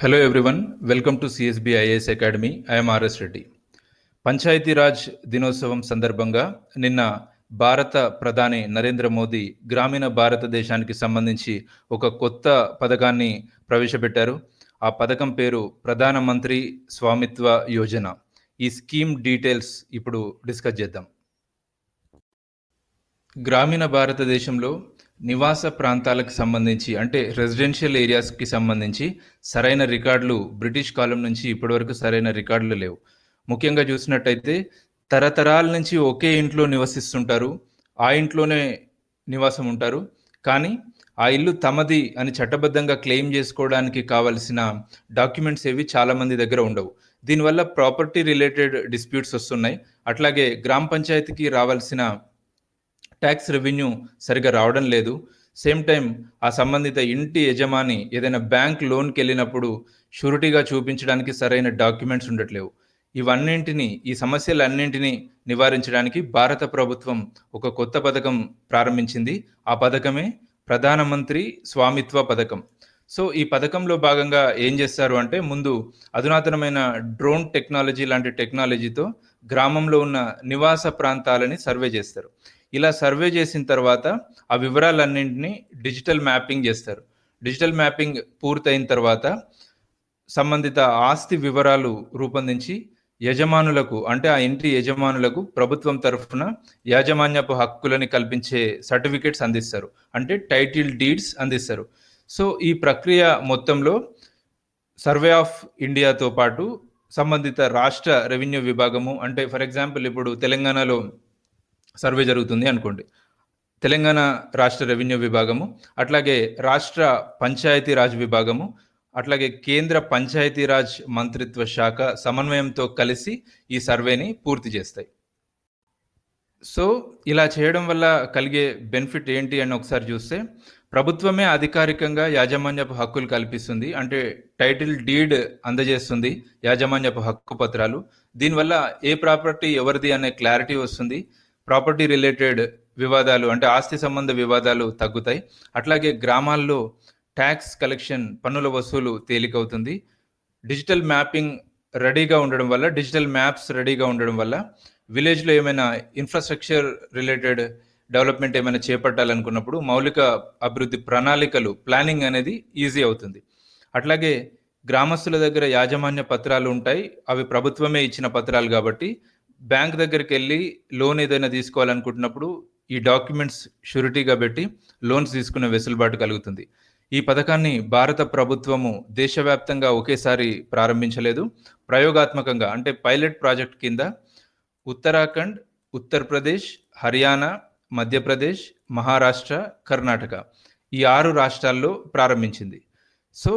Hello everyone, welcome to CSB IAS Academy. I am RS Reddy Panchayati Raj దినోత్సవం సందర్భంగా నిన్న భారత ప్రధాని నరేంద్ర మోదీ గ్రామీణ భారతదేశానికి సంబంధించి ఒక కొత్త పథకాన్ని ప్రవేశపెట్టారు. ఆ పథకం పేరు ప్రధానమంత్రి స్వామిత్వ యోజన. ఈ స్కీమ్ డీటెయిల్స్ ఇప్పుడు డిస్కస్ చేద్దాం. గ్రామీణ భారతదేశంలో నివాస ప్రాంతాలకు సంబంధించి అంటే రెసిడెన్షియల్ ఏరియాస్కి సంబంధించి సరైన రికార్డులు బ్రిటిష్ కాలం నుంచి ఇప్పటివరకు సరైన రికార్డులు లేవు. ముఖ్యంగా చూసినట్టయితే తరతరాల నుంచి ఒకే ఇంట్లో నివసిస్తుంటారు ఆ ఇంట్లోనే నివాసం ఉంటారు. కానీ ఆ ఇల్లు తమది అని చట్టబద్ధంగా క్లెయిమ్ చేసుకోవడానికి కావలసిన డాక్యుమెంట్స్ ఏవి చాలామంది దగ్గర ఉండవు. దీనివల్ల ప్రాపర్టీ రిలేటెడ్ డిస్ప్యూట్స్ వస్తున్నాయి. అట్లాగే గ్రామ పంచాయతీకి రావాల్సిన ట్యాక్స్ రెవెన్యూ సరిగా రావడం లేదు. సేమ్ టైం ఆ సంబంధిత ఇంటి యజమాని ఏదైనా బ్యాంక్ లోన్కి వెళ్ళినప్పుడు షూరిటీగా చూపించడానికి సరైన డాక్యుమెంట్స్ ఉండట్లేవు. ఇవన్నింటినీ ఈ సమస్యలన్నింటినీ నివారించడానికి భారత ప్రభుత్వం ఒక కొత్త పథకం ప్రారంభించింది. ఆ పథకమే ప్రధానమంత్రి స్వామిత్వ పథకం. సో ఈ పథకంలో భాగంగా ఏం చేస్తారు అంటే ముందు అధునాతనమైన డ్రోన్ టెక్నాలజీ లాంటి టెక్నాలజీతో గ్రామంలో ఉన్న నివాస ప్రాంతాలని సర్వే చేస్తారు. ఇలా సర్వే చేసిన తర్వాత ఆ వివరాలన్నింటినీ డిజిటల్ మ్యాపింగ్ చేస్తారు. డిజిటల్ మ్యాపింగ్ పూర్తయిన తర్వాత సంబంధిత ఆస్తి వివరాలు రూపొందించి యజమానులకు అంటే ఆ ఇంటి యజమానులకు ప్రభుత్వం తరఫున యాజమాన్యపు హక్కులని కల్పించే సర్టిఫికేట్స్ అందిస్తారు. అంటే టైటిల్ డీడ్స్ అందిస్తారు. సో ఈ ప్రక్రియ మొత్తంలో సర్వే ఆఫ్ ఇండియాతో పాటు సంబంధిత రాష్ట్ర రెవెన్యూ విభాగము అంటే ఫర్ ఎగ్జాంపుల్ ఇప్పుడు తెలంగాణలో సర్వే జరుగుతుంది అనుకోండి. తెలంగాణ రాష్ట్ర రెవెన్యూ విభాగము అట్లాగే రాష్ట్ర పంచాయతీ రాజ్ విభాగము అట్లాగే కేంద్ర పంచాయతీరాజ్ మంత్రిత్వ శాఖ సమన్వయంతో కలిసి ఈ సర్వేని పూర్తి చేస్తాయి. సో ఇలా చేయడం వల్ల కలిగే బెనిఫిట్ ఏంటి అని ఒకసారి చూస్తే ప్రభుత్వమే అధికారికంగా యాజమాన్యపు హక్కులు కల్పిస్తుంది అంటే టైటిల్ డీడ్ అందజేస్తుంది యాజమాన్యపు హక్కు పత్రాలు. దీనివల్ల ఏ ప్రాపర్టీ ఎవరిది అనే క్లారిటీ వస్తుంది ప్రాపర్టీ రిలేటెడ్ వివాదాలు అంటే ఆస్తి సంబంధ వివాదాలు తగ్గుతాయి. అట్లాగే గ్రామాల్లో ట్యాక్స్ కలెక్షన్ పన్నుల వసూలు తేలికవుతుంది. డిజిటల్ మ్యాపింగ్ రెడీగా ఉండడం వల్ల డిజిటల్ మ్యాప్స్ రెడీగా ఉండడం వల్ల విలేజ్లో ఏమైనా ఇన్ఫ్రాస్ట్రక్చర్ రిలేటెడ్ డెవలప్మెంట్ ఏమైనా చేపట్టాలనుకున్నప్పుడు మౌలిక అభివృద్ధి ప్రణాళికలు ప్లానింగ్ అనేది ఈజీ అవుతుంది. అట్లాగే గ్రామస్తుల దగ్గర యాజమాన్య పత్రాలు ఉంటాయి. అవి ప్రభుత్వమే ఇచ్చిన పత్రాలు కాబట్టి బ్యాంక్ దగ్గరికి వెళ్ళి లోన్ ఏదైనా తీసుకోవాలనుకుంటున్నప్పుడు ఈ డాక్యుమెంట్స్ షూరిటీగా పెట్టి లోన్స్ తీసుకునే వెసులుబాటు కలుగుతుంది. ఈ పథకాన్ని భారత ప్రభుత్వము దేశవ్యాప్తంగా ఒకేసారి ప్రారంభించలేదు. ప్రయోగాత్మకంగా అంటే పైలట్ ప్రాజెక్ట్ కింద ఉత్తరాఖండ్ ఉత్తరప్రదేశ్ హర్యానా మధ్యప్రదేశ్ మహారాష్ట్ర కర్ణాటక ఈ ఆరు రాష్ట్రాల్లో ప్రారంభించింది. సో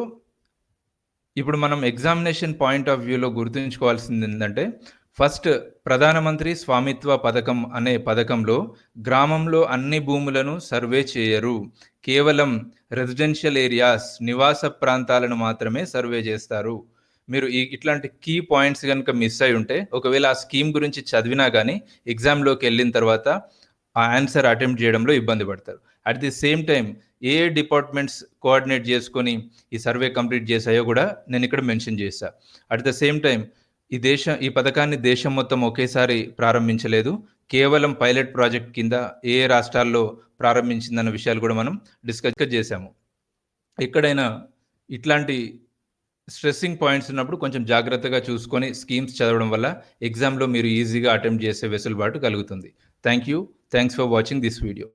ఇప్పుడు మనం ఎగ్జామినేషన్ పాయింట్ ఆఫ్ వ్యూలో గుర్తుంచుకోవాల్సింది ఏంటంటే ఫస్ట్ ప్రధానమంత్రి స్వామిత్వ పథకం అనే పథకంలో గ్రామంలో అన్ని భూములను సర్వే చేయరు. కేవలం రెసిడెన్షియల్ ఏరియాస్ నివాస ప్రాంతాలను మాత్రమే సర్వే చేస్తారు. మీరు ఈ ఇట్లాంటి కీ పాయింట్స్ కనుక మిస్ అయి ఉంటే ఒకవేళ ఆ స్కీమ్ గురించి చదివినా కానీ ఎగ్జామ్లోకి వెళ్ళిన తర్వాత ఆ ఆన్సర్ అటెంప్ట్ చేయడంలో ఇబ్బంది పడతారు. అట్ ది సేమ్ టైం ఏ డిపార్ట్మెంట్స్ కోఆర్డినేట్ చేసుకొని ఈ సర్వే కంప్లీట్ చేశాయో కూడా నేను ఇక్కడ మెన్షన్ చేశాను అట్ ద సేమ్ టైం ఈ దేశం ఈ పథకాన్ని దేశం మొత్తం ఒకేసారి ప్రారంభించలేదు. కేవలం పైలట్ ప్రాజెక్ట్ కింద ఏ ఏ రాష్ట్రాల్లో ప్రారంభించిందన్న విషయాలు కూడా మనం డిస్కస్ చేశాము. ఎక్కడైనా ఇట్లాంటి స్ట్రెస్సింగ్ పాయింట్స్ ఉన్నప్పుడు కొంచెం జాగ్రత్తగా చూసుకొని స్కీమ్స్ చదవడం వల్ల ఎగ్జామ్లో మీరు ఈజీగా అటెంప్ట్ చేసే వెసులుబాటు కలుగుతుంది. Thank you. Thanks for watching this video.